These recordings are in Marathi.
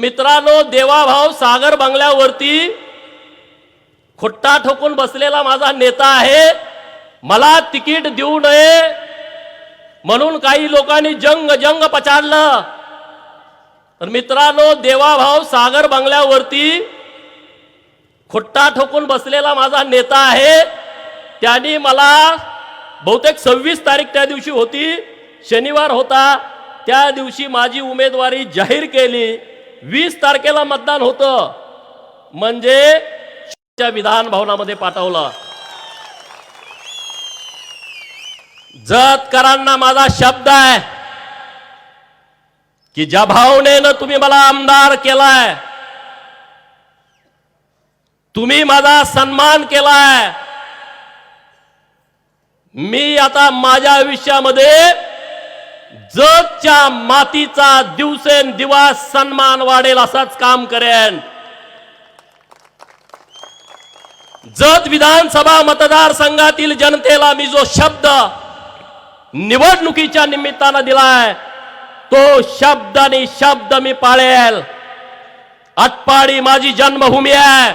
मित्रांनो देवाभाव सागर बंगल्यावरती खुट्टा ठोकून बसलेला माझा नेता आहे. मला तिकीट देऊ नये म्हणून काही लोकांनी जंग जंग पछाडलं तर मित्रांनो देवाभाव सागर बंगल्यावरती खुट्टा ठोकून बसलेला माझा नेता आहे. त्यांनी मला बहुतेक सव्वीस तारीख त्या दिवशी होती शनिवार होता. त्या दिवशी माझी उमेदवारी जाहीर केली. वीस तारखेला मतदान होतं. म्हणजे विधान भवनामध्ये पाठवलं. जतकरांना माझा शब्द आहे की ज्या भावनेनं तुम्ही मला आमदार केलाय तुम्ही माझा सन्मान केलाय मी आता माझ्या आयुष्यामध्ये जगच्या मातीचा दिवसेंदिवस सन्मान वाढेल असंच काम करेन. जत विधानसभा मतदारसंघातील जनतेला मी जो शब्द निवडणुकीच्या निमित्तानं दिलाय तो शब्द आणि शब्द मी पाळेल. आटपाडी माझी जन्मभूमी आहे.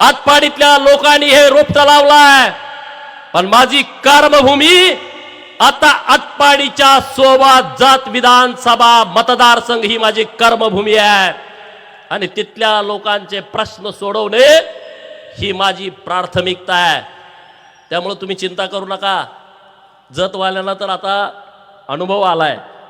आटपाडीतल्या लोकांनी हे रोपट लावलाय. पण माझी कर्मभूमी आता आटपाडीच्या सोबत जात विधानसभा मतदारसंघ ही माझी कर्मभूमी आहे. आणि तिथल्या लोकांचे प्रश्न सोडवणे ही माझी प्राथमिकता आहे. त्यामुळे तुम्ही चिंता करू नका. जतवाल्यांना तर आता अनुभव आलाय.